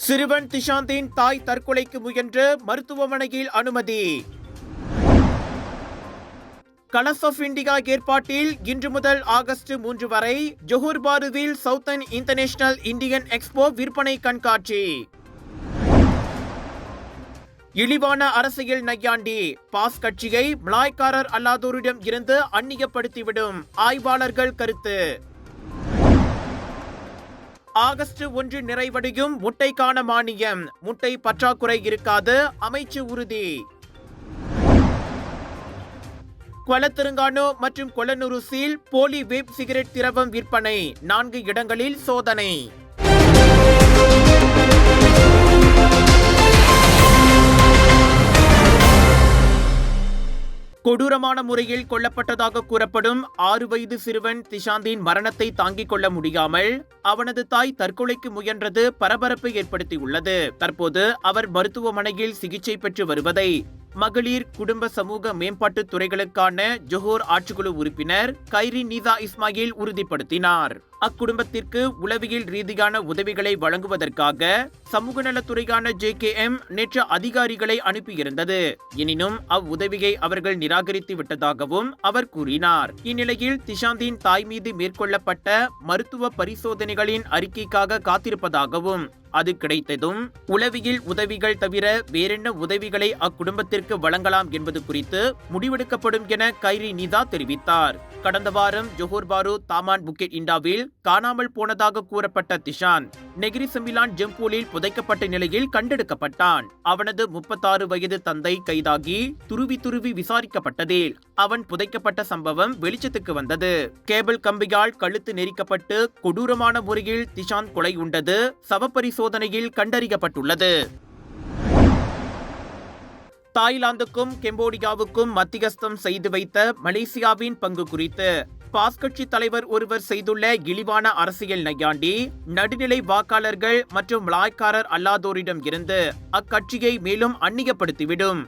சிறுவன் திஷாந்தின் தாய் தற்கொலைக்கு முயன்று மருத்துவமனையில் அனுமதி. கலஸ் ஆஃப் இந்தியா ஏற்பாட்டில் இன்று முதல் ஆகஸ்ட் மூன்று வரை ஜொஹூர் பாருவில் சவுத்தன் இன்டர்நேஷனல் இந்தியன் எக்ஸ்போ விற்பனை கண்காட்சி. இழிவான அரசியல் நையாண்டி பாஸ் கட்சியை மலாய்க்காரர் அல்லாதோரிடம் இருந்து அந்நியப்படுத்திவிடும். ஆய்வாளர்கள் கருத்து. ஆகஸ்ட் ஒன்று நிறைவடையும். முட்டைக்கான மானியம். முட்டை பற்றாக்குறை இருக்காது. அமைச்சு உறுதி. கொலத்திருங்கானோ மற்றும் கொலனுருசில் போலி வேப் சிகரெட் திரவம் விற்பனை. நான்கு இடங்களில் சோதனை. கொடூரமான முறையில் கொல்லப்பட்டதாக கூறப்படும் ஆறு வயது சிறுவன் திஷாந்தின் மரணத்தை தாங்கிக் கொள்ள முடியாமல் அவனது தாய் தற்கொலைக்கு முயன்றது பரபரப்பை ஏற்படுத்தியுள்ளது. தற்போது அவர் மருத்துவமனையில் சிகிச்சை பெற்று வருவதை மகளிர் குடும்ப சமூக மேம்பாட்டு துறைகளுக்கான ஜொஹோர் ஆட்சிக்குழு உறுப்பினர் கைரி நீதா இஸ்மாயில் உறுதிப்படுத்தினார். அக்குடும்பத்திற்கு உளவியல் ரீதியான உதவிகளை வழங்குவதற்காக சமூக நலத்துறையான ஜே கே எம் நேற்று அதிகாரிகளை அனுப்பியிருந்தது. எனினும் அவ்வுதவியை அவர்கள் நிராகரித்து விட்டதாகவும் அவர் கூறினார். இந்நிலையில் திஷாந்தின் தாய் மீது மேற்கொள்ளப்பட்ட மருத்துவ பரிசோதனைகளின் அறிக்கைக்காக காத்திருப்பதாகவும் அது கிடைத்ததும் உளவியல் உதவிகள் தவிர வேறென்ன உதவிகளை அக்குடும்பத்திற்கு வழங்கலாம் என்பது குறித்து முடிவெடுக்கப்படும் என கைரி நிதா தெரிவித்தார். கடந்த வாரம் ஜொஹோர் பாரு தாமான் புக்கெட் இண்டாவில் காணாமல் போனதாக கூறப்பட்ட திஷான் நெகிரி செம்பிலான் ஜெம்பூலில் புதைக்கப்பட்ட நிலையில் கண்டெடுக்கப்பட்டான். அவனது முப்பத்தாறு வயது தந்தை கைதாகி துருவி துருவி விசாரிக்கப்பட்டதில் அவன் புதைக்கப்பட்ட சம்பவம் வெளிச்சத்துக்கு வந்தது. கேபிள் கம்பியால் கழுத்து நெரிக்கப்பட்டு கொடூரமான முறையில் திஷான் கொலை உண்டது சவப்பரிசோதனையில் கண்டறியப்பட்டுள்ளது. தாய்லாந்துக்கும் கெம்போடியாவுக்கும் மத்தியஸ்தம் செய்து வைத்த மலேசியாவின் பங்கு குறித்து பாஸ் கட்சி தலைவர் ஒருவர் செய்துள்ள இழிவான அரசியல் நையாண்டி நடுநிலை வாக்காளர்கள் மற்றும் லாய்க்காரர் அல்லாதோரிடம் இருந்து அக்கட்சியை மேலும் அந்நியப்படுத்திவிடும்.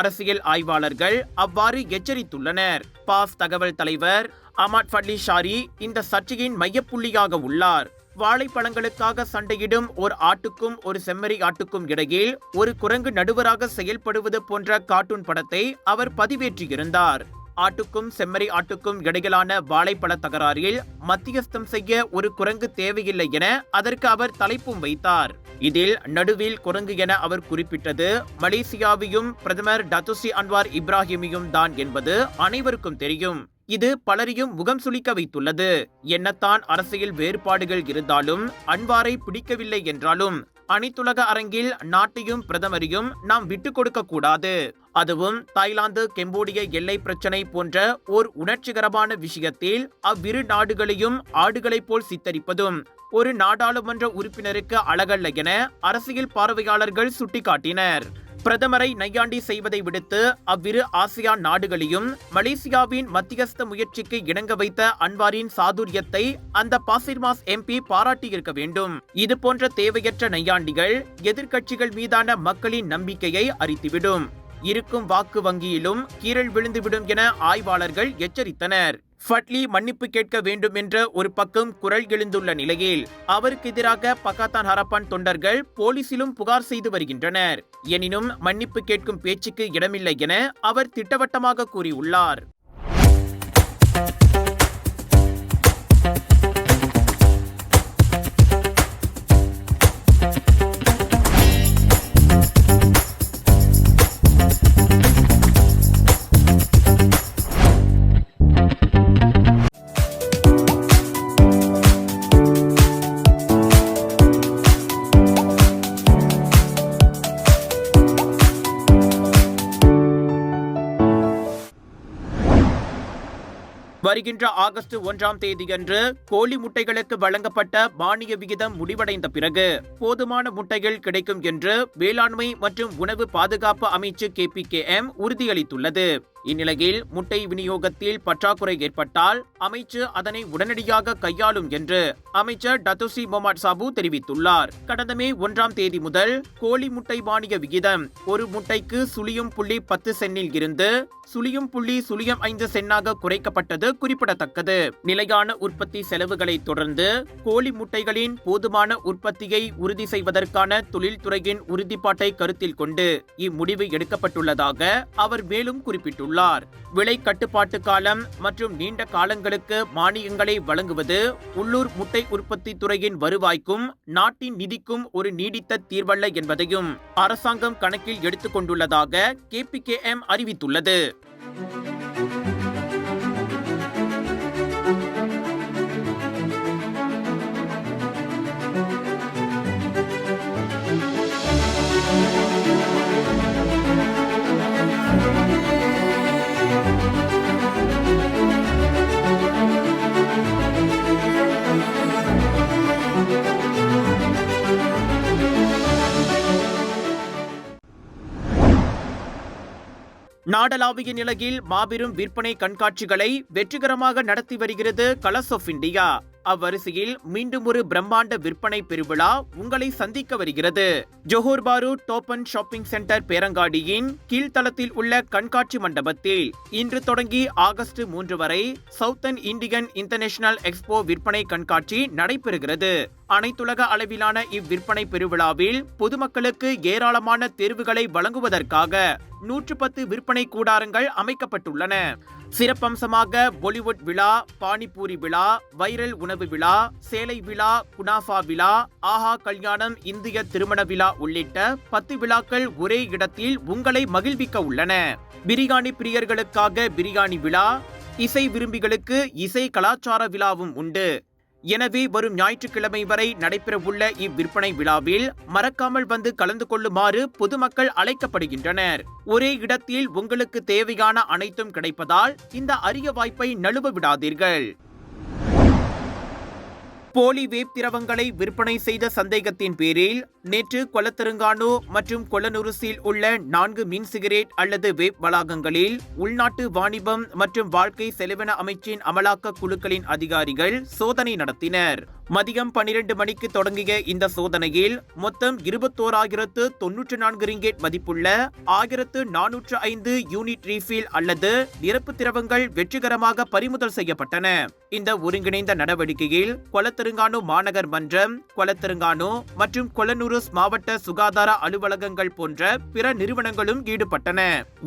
அரசியல் ஆய்வாளர்கள் அவ்வாறு எச்சரித்துள்ளனர். பாஸ் தகவல் தலைவர் அமாட் ஃபட்லி ஷாரி இந்த சர்ச்சையின் மையப்புள்ளியாக உள்ளார். வாழைப்பழங்களுக்காக சண்டையிடும் ஒரு ஆட்டுக்கும் ஒரு செம்மறி ஆட்டுக்கும் இடையில் ஒரு குரங்கு நடுவராக செயல்படுவது போன்ற கார்ட்டூன் படத்தை அவர் பதிவேற்றியிருந்தார். ஆட்டுக்கும் செம்மறி ஆட்டுக்கும் இடையிலான வாழைப்பழ தகராறில் மத்தியஸ்தம் செய்ய ஒரு குரங்கு தேவையில்லை என அதற்கு அவர் தலைப்பும் வைத்தார். இதில் நடுவில் குரங்கு என அவர் குறிப்பிட்டது மலேசியாவையும் பிரதமர் டத்துசி அன்வார் இப்ராஹிமையும் தான் என்பது அனைவருக்கும் தெரியும். இது பலரையும் முகம் சுளிக்க வைத்துள்ளது. என்னத்தான் அரசியல் வேறுபாடுகள் இருந்தாலும் அன்வாரை பிடிக்கவில்லை என்றாலும் அனைத்துலக அரங்கில் நாட்டையும் பிரதமரையும் நாம் விட்டுக் கொடுக்க கூடாது. அதுவும் தாய்லாந்து கெம்போடிய எல்லை பிரச்சனை போன்ற ஓர் உணர்ச்சிகரமான விஷயத்தில் அவ்விரு நாடுகளையும் ஆடுகளைப் போல் சித்தரிப்பதும் ஒரு நாடாளுமன்ற உறுப்பினருக்கு அழகல்ல என அரசியல் பார்வையாளர்கள் சுட்டிக்காட்டினர். பிரதமரை நையாண்டி செய்வதை விடுத்து அவ்விரு ஆசியான் நாடுகளையும் மலேசியாவின் மத்தியஸ்த முயற்சிக்கு இணங்க வைத்த அன்வாரின் சாதுரியத்தை அந்த பாசிர்மாஸ் எம்பி பாராட்டியிருக்க வேண்டும். இதுபோன்ற தேவையற்ற நையாண்டிகள் எதிர்க்கட்சிகள் மீதான மக்களின் நம்பிக்கையை அரித்துவிடும். இருக்கும் வாக்கு வங்கியிலும் கீரல் விழுந்துவிடும் என ஆய்வாளர்கள் எச்சரித்தனர். ஃபட்லி மன்னிப்பு கேட்க வேண்டும் என்ற ஒரு பக்கம் குரல் எழுந்துள்ள நிலையில் அவருக்கு எதிராக பக்காத்தான் ஹரப்பான் தொண்டர்கள் போலீசிலும் புகார் செய்து வருகின்றனர். எனினும் மன்னிப்பு கேட்கும் பேச்சுக்கு இடமில்லை என அவர் திட்டவட்டமாக கூறியுள்ளார். வருகின்ற ஆகஸ்ட் ஒன்றாம் தேதியன்று கோழி முட்டைகளுக்கு வழங்கப்பட்ட மானிய விகிதம் முடிவடைந்த பிறகு போதுமான முட்டைகள் கிடைக்கும் என்று வேளாண்மை மற்றும் உணவு பாதுகாப்பு அமைச்சு எம் உறுதியளித்துள்ளது. இந்நிலையில் முட்டை விநியோகத்தில் பற்றாக்குறை ஏற்பட்டால் அமைச்சு அதனை உடனடியாக கையாளும் என்று அமைச்சர் டத்துசி மொமாட் சாபு தெரிவித்துள்ளார். கடந்த மே ஒன்றாம் தேதி முதல் கோழி முட்டை வாணிய விகிதம் ஒரு முட்டைக்கு சுழியம் புள்ளி பத்து சென்னில் இருந்து சுழியும் புள்ளி சுழியம் ஐந்து சென்னாக குறைக்கப்பட்டது குறிப்பிடத்தக்கது. நிலையான உற்பத்தி செலவுகளை தொடர்ந்து கோழி முட்டைகளின் போதுமான உற்பத்தியை உறுதி செய்வதற்கான தொழில்துறையின் உறுதிப்பாட்டை கருத்தில் கொண்டு இம்முடிவு எடுக்கப்பட்டுள்ளதாக அவர் மேலும் குறிப்பிட்டுள்ளார். விலை கட்டுப்பாட்டு காலம் மற்றும் நீண்ட காலங்களுக்கு மானியங்களை வழங்குவது உள்ளூர் முட்டை உற்பத்தி துறையின் வருவாய்க்கும் நாட்டின் நிதிக்கும் ஒரு நீடித்த தீர்வல்ல என்பதையும் அரசாங்கம் கணக்கில் எடுத்துக்கொண்டுள்ளதாக கேபிகேஎம் அறிவித்துள்ளது. நாடளாவிய நிலையில் மாபெரும் விற்பனை கண்காட்சிகளை வெற்றிகரமாக நடத்தி வருகிறது கலர்ஸ் ஆஃப் இந்தியா அவ்வரிசையில் மீண்டும் ஒரு பிரம்மாண்ட விற்பனை பெருவிழா உங்களை சந்திக்க வருகிறது. ஜோஹர் பாரு டோப்பன் ஷாப்பிங் சென்டர் பேரங்காடியின் கீழ்த்தளத்தில் உள்ள கண்காட்சி மண்டபத்தில் இன்று தொடங்கி ஆகஸ்ட் மூன்று வரை சவுத்தன் இண்டியன் இன்டர்நேஷனல் எக்ஸ்போ விற்பனை கண்காட்சி நடைபெறுகிறது. அனைத்துலக அளவிலான இவ்விற்பனை பெருவிழாவில் பொதுமக்களுக்கு ஏராளமான தேர்வுகளை வழங்குவதற்காக நூற்று பத்து விற்பனை கூடாரங்கள் அமைக்கப்பட்டுள்ளன. சிறப்பம்சமாக பாலிவுட் விழா பானிபூரி விழா வைரல் உணவு விழா சேலை விழா குனாஃபா விழா ஆஹா கல்யாணம் இந்திய திருமண விழா உள்ளிட்ட பத்து விழாக்கள் ஒரே இடத்தில் உங்களை மகிழ்விக்க உள்ளன. பிரியாணி பிரியர்களுக்காக பிரியாணி விழா இசை விரும்பிகளுக்கு இசை கலாச்சார விழாவும் உண்டு. எனவே வரும் ஞாயிற்றுக்கிழமை வரை நடைபெறவுள்ள இவ்விற்பனை விழாவில் மறக்காமல் வந்து கலந்து கொள்ளுமாறு பொதுமக்கள் அழைக்கப்படுகின்றனர். ஒரே இடத்தில் உங்களுக்கு தேவையான அனைத்தும் கிடைப்பதால் இந்த அரிய வாய்ப்பை நழுவ விடாதீர்கள். போலி வேப் திரவங்களை விற்பனை செய்த சந்தேகத்தின் பேரில் நேற்று கொலத்தெருங்கானு மற்றும் கொலனுருசில் உள்ள நான்கு மின் சிகரெட் அல்லது வேப் வளாகங்களில் உள்நாட்டு வாணிபம் மற்றும் வாழ்க்கை செலவின அமைச்சின் அமலாக்க குழுக்களின் அதிகாரிகள் சோதனை நடத்தினர். மதியம் பனிரெண்டு மணிக்கு தொடங்கிய இந்த சோதனையில் மொத்தம் இருபத்தோராயிரத்து தொன்னூற்று நான்கு ரிங்கேட் மதிப்புள்ள ஆயிரத்து நானூற்று ஐந்து யூனிட் ரீஃபில் அல்லது நிரப்பு திரவங்கள் வெற்றிகரமாக பறிமுதல் செய்யப்பட்டன. இந்த ஒருங்கிணைந்த நடவடிக்கையில் கொலத்தெருங்கானு மாநகர் மன்றம் கொலத்தெருங்கானு மற்றும் கொலனூருஸ் மாவட்ட சுகாதார அலுவலகங்கள் போன்ற பிற நிறுவனங்களும் ஈடுபட்டன.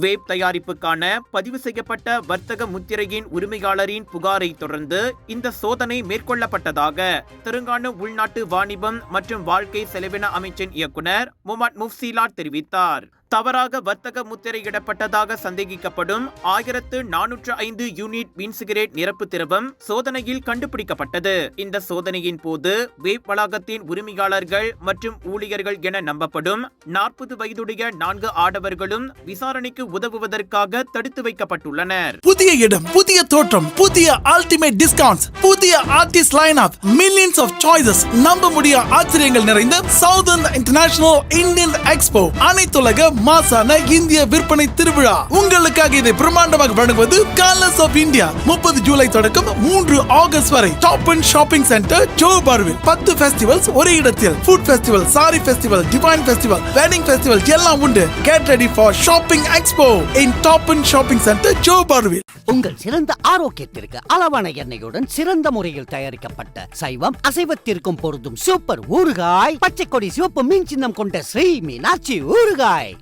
வேப் தயாரிப்புக்கான பதிவு செய்யப்பட்ட வர்த்தக முத்திரையின் உரிமையாளரின் புகாரை தொடர்ந்து இந்த சோதனை மேற்கொள்ளப்பட்டதாக தெலுங்கானா உள்நாட்டு வாணிபம் மற்றும் வாழ்க்கை செலவின அமைச்சின் இயக்குனர் முகமது முஃப்சிலாட் தெரிவித்தார். தவறாக வர்த்தக முத்திரையிடப்பட்டதாக சந்தேகிக்கப்படும் ஆயிரத்து நானூற்று ஐந்து யூனிட் மின் சிகரெட் நிரப்பு திரவம் சோதனையில் கண்டுபிடிக்கப்பட்டது. இந்த சோதனையின் போது வேப் வளாகத்தின் உரிமையாளர்கள் மற்றும் ஊழியர்கள் என நம்பப்படும் நாற்பது வயதுடைய நான்கு ஆடவர்களும் விசாரணைக்கு உதவுவதற்காக தடுத்து வைக்கப்பட்டுள்ளனர். புதிய இடம் புதிய தோற்றம் புதிய அல்டிமேட் டிஸ்கவுண்ட்ஸ் புதிய artist line of millions of choices நம்ப முடிய ஆச்சரியங்கள் நிறைந்த சவுதர்ன் இன்டர்நேஷனல் இந்தியன் எக்ஸ்போ அனைத்துலக மாசான இந்திய விற்பனை திருவிழா. உங்களுக்காக இதை பிரம்மாண்டமாக வழங்குவது கலர்ஸ் ஆஃப் இந்தியா முப்பது ஜூலை தொடக்கம் மூன்று ஆகஸ்ட் வரை. டாப் அண்ட் ஷாப்பிங் சென்டர் ஜோ பார்வில் பத்து ஃபெஸ்டிவல்ஸ் ஒரே இடத்தில். Food festival sari festival divine festival wedding festival எல்லாம் உண்டு. Get ready for shopping expo in Toppen shopping centre Joe பார்வில் உங்கள் சிறந்த ஆரோக்கியத்திற்கு அளவான எண்ணெயுடன் சிறந்த முறையில் தயாரிக்கப்பட்ட சைவம் அசைவத்திற்கும் பொருந்தும் சூப்பர் ஊறுகாய் பச்சை கொடி சிவப்பு மீன் சின்னம் கொண்ட ஸ்ரீ மீனாட்சி ஊறுகாய்.